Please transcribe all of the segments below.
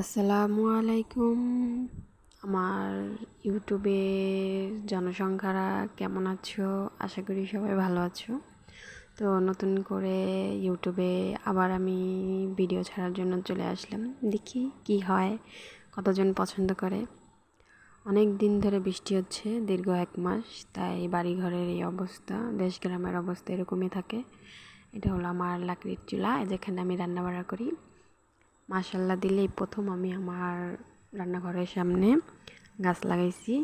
আসসালামু আলাইকুম। আমার ইউটিউবের জনসংখ্যারা কেমন আছো? আশা করি সবাই ভালো আছো। তো নতুন করে ইউটিউবে আবার আমি ভিডিও ছাড়ার জন্য চলে আসলাম। দেখি কি হয়, কতজন পছন্দ করে। অনেক দিন ধরে বৃষ্টি হচ্ছে, দীর্ঘ এক মাস, তাই বাড়িঘরের এই অবস্থা দেশ গ্রামের অবস্থা এরকমই থাকে। এটা হলো আমার লাকড়ির চুলা, যেখানে আমি রান্না বান্না করি। মাসাল্লা দিলেই প্রথম আমি আমার রান্নাঘরের সামনে গাছ লাগাইছি।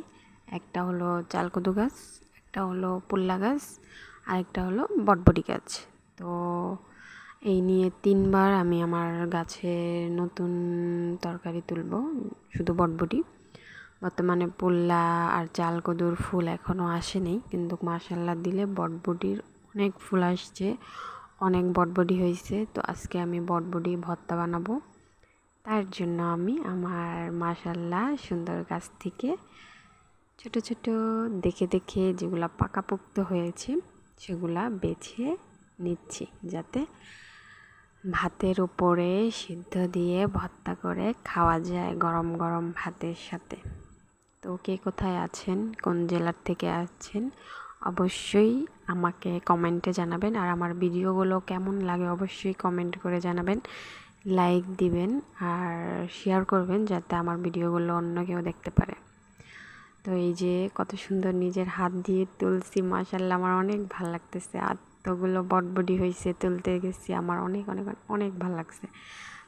একটা হলো চালকদু গাছ, একটা হলো পুল্লা গাছ আর একটা হলো বটবটি গাছ। তো এই নিয়ে তিনবার আমি আমার গাছে নতুন তরকারি তুলব, শুধু বটবটি। বর্তমানে পুল্লা আর চালকদুর ফুল এখনও আসেনি কিন্তু মাসাল্লা দিলে বটবটির অনেক ফুল আসছে, অনেক বটবডি হয়েছে। তো আজকে আমি বটবডি ভর্তা বানাবো। তার জন্য আমি আমার মাসাল্লাহ সুন্দর গাছ থেকে ছোট ছোট দেখে দেখে যেগুলো পাকাপোক্ত হয়েছে, সেগুলা বেছে নিচ্ছি যাতে ভাতের উপরে সিদ্ধ দিয়ে ভর্তা করে খাওয়া যায় গরম গরম ভাতের সাথে। তো কে কোথায় আছেন? কোন জেলার থেকে আছেন? অবশ্যই আমাকে কমেন্টে জানাবেন। আর আমার ভিডিওগুলো কেমন লাগে অবশ্যই কমেন্ট করে জানাবেন। লাইক দিবেন আর শেয়ার করবেন যাতে আমার ভিডিওগুলো অন্য কেউ দেখতে পারে। তো এই যে কত সুন্দর নিজের হাত দিয়ে তুলছি মাসাল্লাহ আমার অনেক ভালো লাগতেছে। আত্মগুলো বটবডি হয়েছে তুলতে গেছি, আমার অনেক অনেক অনেক ভালো লাগছে।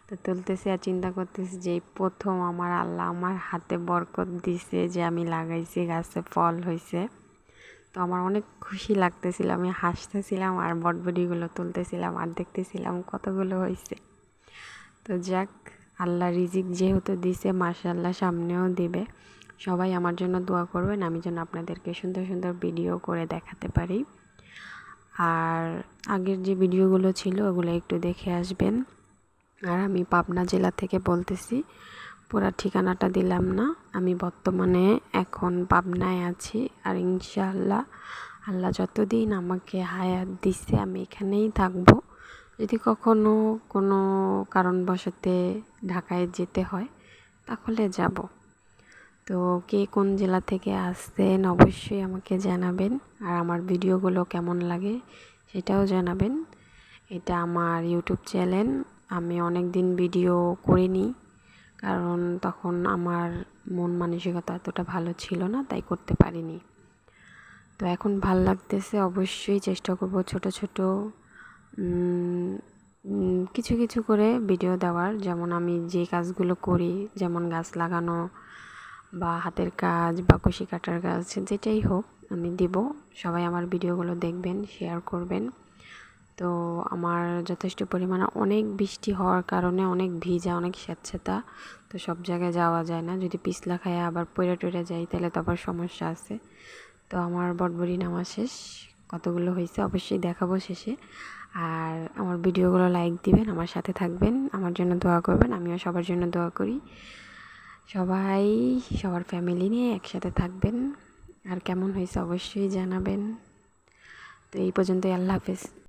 তো তুলতেছি আর চিন্তা করতেছি যে প্রথম আমার আল্লাহ আমার হাতে বরকত দিছে যে আমি লাগাইছি, গাছে ফল হয়েছে তো আমার অনেক খুশি লাগতেছিল, আমি হাসতেছিলাম আর বটবডিগুলো তুলতেছিলাম আর দেখতেছিলাম কতগুলো হয়েছে তো যাক, আল্লাহ রিজিক যেহেতু দিছে মার্শাল্লাহ সামনেও দিবে। সবাই আমার জন্য দোয়া করবেন, আমি যেন আপনাদেরকে সুন্দর সুন্দর ভিডিও করে দেখাতে পারি। আর আগের যে ভিডিওগুলো ছিল, ওগুলো একটু দেখে আসবেন। আর আমি পাবনা জেলা থেকে বলতেছি, পুরা ঠিকানাটা দিলাম না। আমি বর্তমানে এখন পাবনায় আছি। আর ইনশাআল্লাহ, আল্লাহ যতদিন আমাকে হায়াত দিচ্ছে আমি এখানেই থাকব। যদি কখনো কোনো কারণবশতে ঢাকায় যেতে হয়, তাহলে যাব। তো কে কোন জেলা থেকে আসছেন অবশ্যই আমাকে জানাবেন। আর আমার ভিডিওগুলো কেমন লাগে সেটাও জানাবেন। এটা আমার ইউটিউব চ্যানেল। আমি অনেক দিন ভিডিও করিনি, কারণ তখন আমার মন মানসিকতা এতটা ভালো ছিল না, তাই করতে পারিনি। তো এখন ভালো লাগতেছে, অবশ্যই চেষ্টা করব ছোট ছোট কিছু কিছু করে ভিডিও দেওয়ার। যেমন আমি যে কাজগুলো করি, যেমন গাছ লাগানো বা হাতের কাজ বা কুশি কাটার কাজ যেটাই হোক আমি দিব। সবাই আমার ভিডিওগুলো দেখবেন শেয়ার করবেন। তো আমার যথেষ্ট পরিমাণে অনেক বৃষ্টি হওয়ার কারণে অনেক ভিজা, অনেক স্বেচ্ছাতা তো সব জায়গায় যাওয়া যায় না। যদি পিছলা খায় আবার পড়ে টরে যাই, তাহলে তো আবার সমস্যা আছে। তো আমার বটবড়ি নামা শেষ। কতগুলো হয়েছে অবশ্যই দেখাবো শেষে। আর আমার ভিডিওগুলো লাইক দিবেন, আমার সাথে থাকবেন, আমার জন্য দোয়া করবেন, আমিও সবার জন্য দোয়া করি। সবাই সবার ফ্যামিলি নিয়ে একসাথে থাকবেন, আর কেমন হয়েছে অবশ্যই জানাবেন। তো এই পর্যন্তই, আল্লাহ হাফেজ।